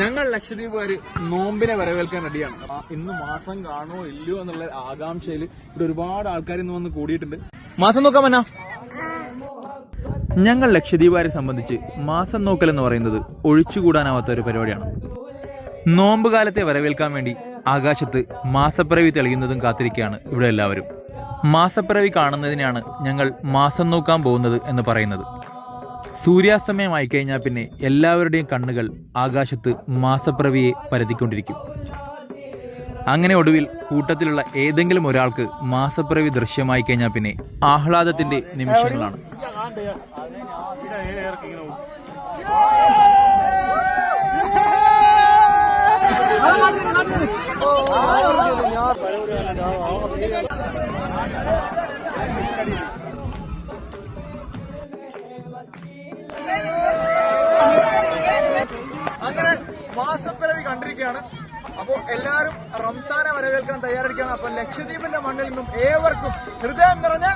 ഞങ്ങൾ ലക്ഷദ്വീപുകാർ നോമ്പിനെ വരവേൽക്കാൻ റെഡിയാണ്. ഇന്ന് മാസം കാണോ ഇല്ലയോ എന്നുള്ള ആകാംക്ഷയിൽ ഇവിടെ ഒരുപാട് ആൾക്കാർ ഇന്ന് വന്ന് കൂടിയിട്ടുണ്ട്. മാസം നോക്കാം എന്നാ ഞങ്ങൾ ലക്ഷദ്വീപുകാരെ സംബന്ധിച്ച് മാസം നോക്കൽ എന്ന് പറയുന്നത് ഒഴിച്ചുകൂടാനാവാത്ത ഒരു പരിപാടിയാണ്. നോമ്പ് കാലത്തെ വരവേൽക്കാൻ വേണ്ടി ആകാശത്ത് മാസപ്പിറവി തെളിയുന്നതും കാത്തിരിക്കുകയാണ് ഇവിടെ എല്ലാവരും. മാസപ്പിറവി കാണുന്നതിനാണ് ഞങ്ങൾ മാസം നോക്കാൻ പോകുന്നത് എന്ന് പറയുന്നത്. സൂര്യാസ്തമയമായി കഴിഞ്ഞാൽ പിന്നെ എല്ലാവരുടെയും കണ്ണുകൾ ആകാശത്ത് മാസപ്രവിയെ പരത്തിക്കൊണ്ടിരിക്കും അങ്ങനെ ഒടുവിൽ കൂട്ടത്തിലുള്ള ഏതെങ്കിലും ഒരാൾക്ക് മാസപ്രവി ദൃശ്യമായി കഴിഞ്ഞാൽ പിന്നെ ആഹ്ലാദത്തിന്റെ നിമിഷങ്ങളാണ് മാസപ്പിറവി കണ്ടിരിക്കുകയാണ്. അപ്പോ എല്ലാവരും റംസാനെ വരവേൽക്കാൻ തയ്യാറെടുക്കുകയാണ്. അപ്പൊ ലക്ഷദ്വീപിന്റെ മണ്ണിൽ നിന്നും ഏവർക്കും ഹൃദയം നിറഞ്ഞ